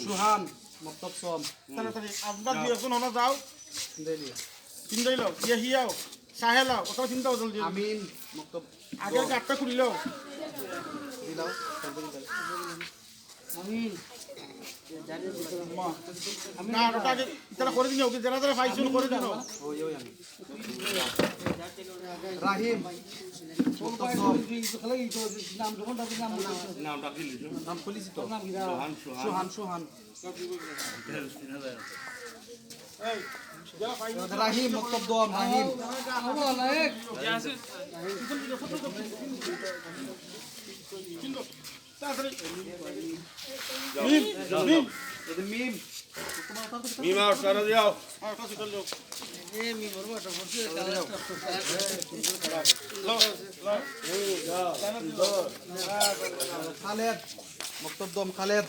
সুহান মক্তব সম তাড়াতাড়ি আপনার দুই একজন হলো যাও চিন্তাই লও ইয়ে হিয়াও চাহে লাও অত চিন্তা বদল দিও আমিন মক্তব আগে আটটা খুলি লও দিলাও না, ওটা আগে তারা করে দিন, ওকে যারা যারা পাইছিল করে দিন। রাহিম নাম খুলিছি তো সোহান সোহান যারা রাহিম। মক্তব দিও খালেদ মক্তব দম খালেদ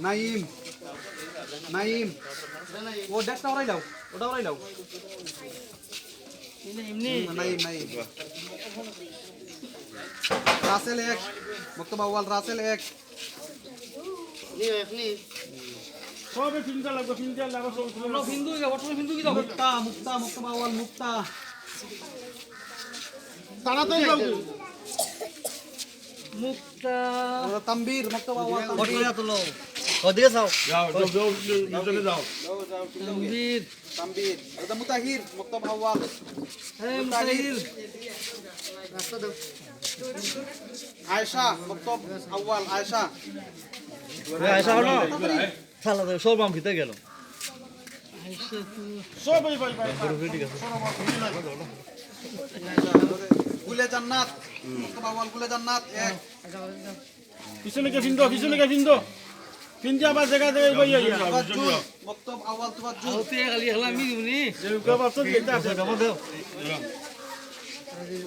নাইম নাইম ও ডেকটা ওরাই লাও ওটা ওরাই নাইম রাসেল এক মক্তব আউয়াল রাসেল এক। সবে চিন্তা লাগবে চিন্তা লাগবে সব মুক্তা মুক্তা মক্তব আউয়াল মুক্তা। তাড়াতাড়ি যাও। ওরা তাম্বির মক্তব আউয়াল ওদিকে যাও। যাও যাও দুজনে যাও। তাম্বির। এটা মুতাহির মক্তব আউয়াল মুতাহির আয়েশা মক্তব আউয়াল আয়েশা আয়সা হলো শালা তো সব আম ভিতরে গেল সবই ভাই ভাই গুলে জান্নাত মক্তব আউয়াল গুলে জান্নাত এক পিছনে কে ফিন্দো পিছনে কে ফিন্দো ফিন্দে আবার জায়গা জায়গায় বই আইয়া তুবাজ্জুল মক্তব আউয়াল তুবাজ্জুল যেগুলো বাচ্চা দিতে আছে।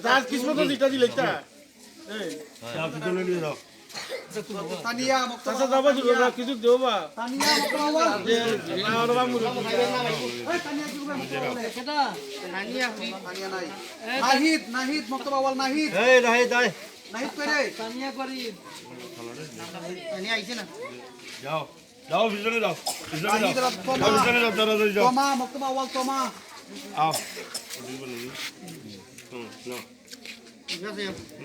তার কিসমত দিটা দিলে এটা এই নিয়ে যাও তানিয়া যাবা না কিছু দেও বা। তানিয়া মক্তব আউয়াল আর বা মুরু এই তানিয়া কি হবে তানিয়া নাই। নাহিদ নাহিদ মক্তব আউয়াল নাহিদ। এই রাহে দাই নাহিদ কইরে যাও যাও পিছনে যাও পিছনে যাও পিছনে যাও তাড়াতাড়ি যাও তোমা মক্তব আউয়াল তোমা আও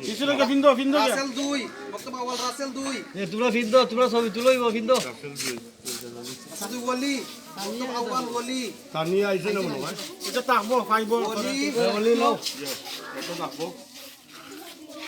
পিছনে কে ফিন্দো ফিন্দো রাসেল দুই মক্তব আউয়াল রাসেল দুই তোমরা ফিন্দো তোমরা ছবি তুলোই ফিন্দো সাদু ওলি মক্তব আউয়াল ওলি তানিয়া আইছে না মনে হয় এটা তাকবো খাইবো ওলি বলি এটা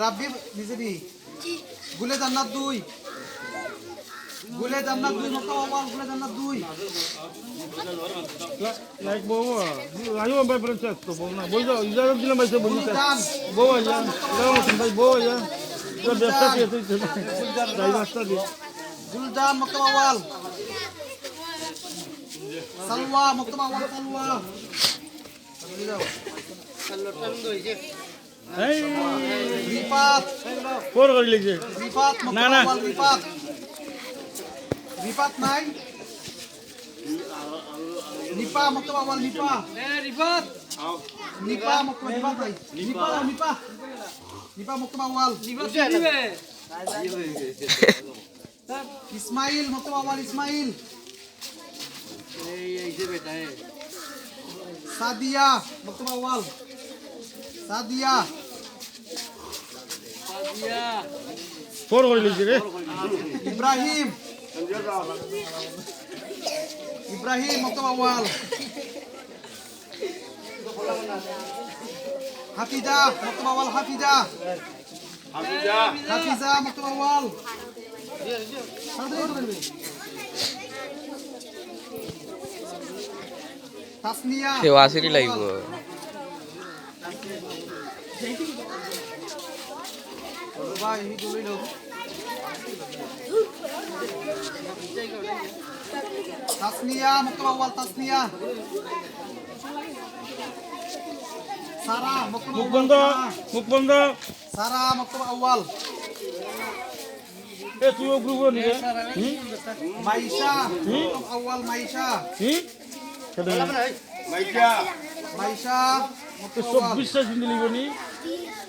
রাব্বি নিজে দি। গুলে জান্নাত দুই। গুলে জান্নাত দুই মক্তব আউয়াল গুলে জান্নাত দুই। লাইক বউ আয়ো ভাই প্রিন্সেস তো বউ না বই যাও ইজাজত দিলাম ভাই বই গুলজান বউ আইয়া যাও ভাই বউ আইয়া তো ব্যবসা দিয়ে তুই যাই রাস্তা দিয়ে। গুলজান মক্তব আউয়াল সালওয়া মক্তব আউয়াল সালওয়া। এই রিফাত ফোর করে লিখছে না, না। আউয়াল রিফাত। রিফাত নাই? নিপা মক্তব আউয়াল নিপা রিফাত। নিপা নাই। নিপা ইসমাইল আউয়াল ইসমাইল। সাদিয়া আউয়াল সাদিয়া। ফোর করে লিখছে রে। ইব্রাহিম। ইব্রাহিম মক্তব আউয়াল হাফিজা মক্তব আউয়াল হাফিজা। হাফিজা। মক্তব তাড়াতাড়ি করবে তাসনিয়া। কেউ আসেরই লাগব। ভাই এই গুলোই লোক তাসনিয়া মক্তব আউয়াল তাসনিয়া। সারা মক্তব মুখ বন্ধ সারা। মুখ বন্ধ সারা মক্তব আউয়াল এ তুইও গ্রুপ নিয়ে মাইশা মক্তব আউয়াল মাইশা। চিন্তা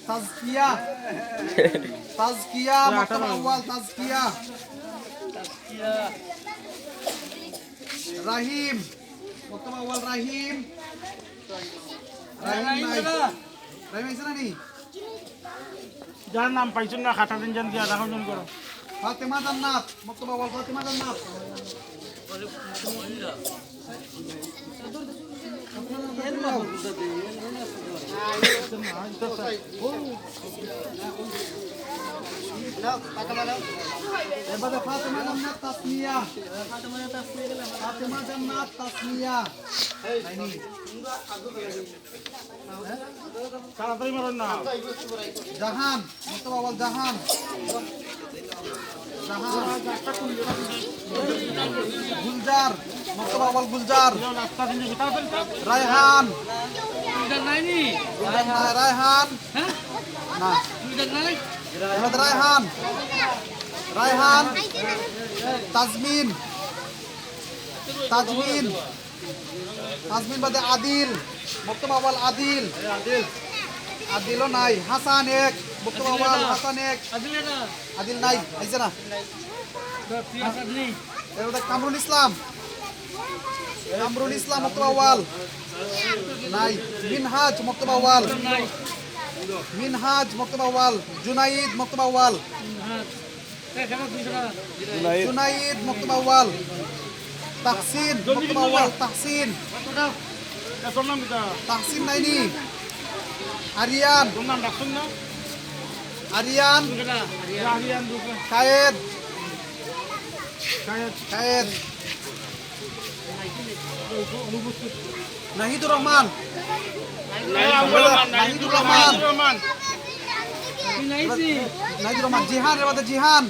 তাজকিয়া তাজকিয়া মক্তব আউয়াল তাজকিয়া। রাহিম মক্তব আউয়াল রাহিম। রাহিম নাই রাহিম আইছে না নি? যার নাম পাইছেন না খাতা দিন জান দিয়া রাখুন জন করো। ফাতেমা জান্নাত মক্তব আউয়াল ফাতেমা জান্নাত। এবারে ফাতেমা জান্নাত তাসমিয়া ফাতেমা তাসমিয়া তাড়াতাড়ি মারেন না জাহান মক্তব আউয়াল জাহান গুলজার মক্তব আউয়াল গুলজার রায়হান রায়হান না। রায়হান। রায়হান। তাজমিন। তাজমিন। তাজমিন বাদে আদিল। আওয়াল আদিল। আদিলও নাই। হাসান এক। বক্তব্য আওয়াল হাসান এক। আদিল নাই। আইছে না। কামরুল ইসলাম। কামরুল ইসলাম আওয়াল নাই। মিনহাজ বক্তব্য আওয়াল মিনহাজ বক্তব্য আওয়াল জুনাইদ বক্তব্য আওয়াল জুনাইদ বক্তব্য আওয়াল তাহসিন বক্তব্য আওয়াল তাহসিন। তাহসিন নাইনি। আরিয়ান। আরিয়ান। কায়েদ। কায়েদ। নাহিদুর রহমান। নাহিদুর রহমান। নাহিদুর রহমান জিহান এর বাদে জিহান।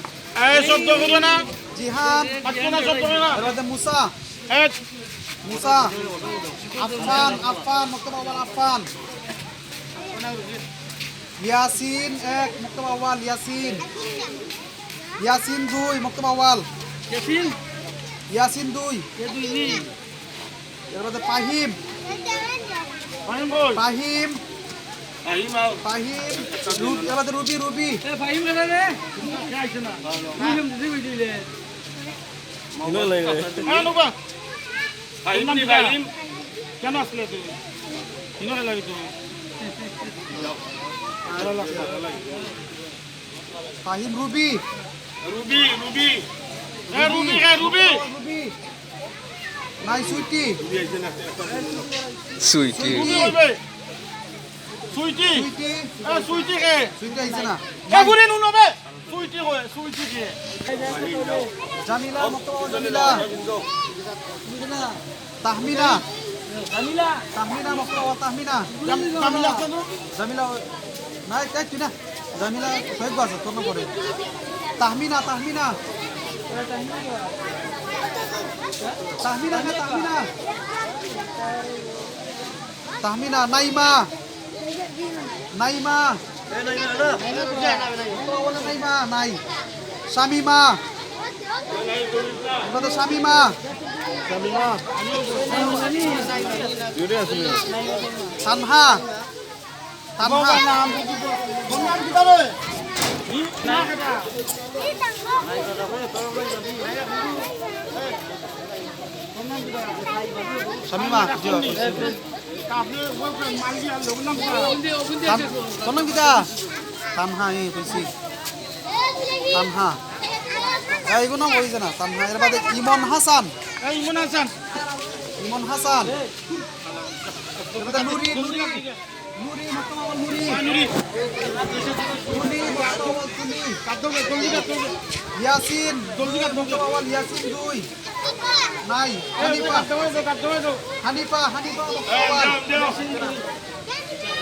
শব্দ করো না। জিহান এর বাদে মুসা। এক মুসা। আফফান আফফান মুক্তব আওয়াল আফফান ইয়াসিন এক মুক্তব আওয়াল ইয়াসিন। ইয়াসিন দুই মুক্তব আওয়াল ইয়াসিন? দুই। এর বাদে পাহিম ফাহিম। পাহিম পাহিম রু- রুবি রুবি কে আইছে না? হ্যাঁ। কেন আসলে তুমি লাগে তুমি পাহিম রুবি। Ruby Ruby. এ রুবি রুবি। রুবি। নাই সুইটি। সুইটি। সুইটি। সুইটি? কে? সুইটি আইছে না। কে নুন হবে? সুইটি কয় সুইটি কে? জামিলা মুক্তব মুক্তব নাই তাই তুই না? জামিলা কয়েক আছে তোর পরে তাহমিনা তাহমিনা। তাহমিনা না তাহমিনা। তাহমিনা নাইমা। নাইমা। নাইমা নাই। শামিমা। আমরা তো শামিমা। শামিমা। তানহা। তানহা। শামিমা নাম কিতা তানহা এই কইছি। তানহা এইগুলো নাম কইছে না তানহা এর বাদে ইমন হাসান। ইমন হাসান। ইমন হাসান নুরি নুরি। নুরি মক্তম নুরি। নুরি। ইয়াসিন ইয়াসিন দুই। নাই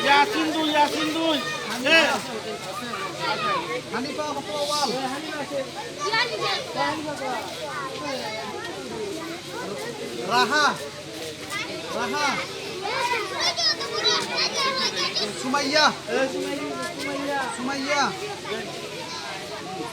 ইয়াসিন দুই ইয়াসিন দুই। রাহা। রাহা। সুমাইয়া। সুমাইয়া।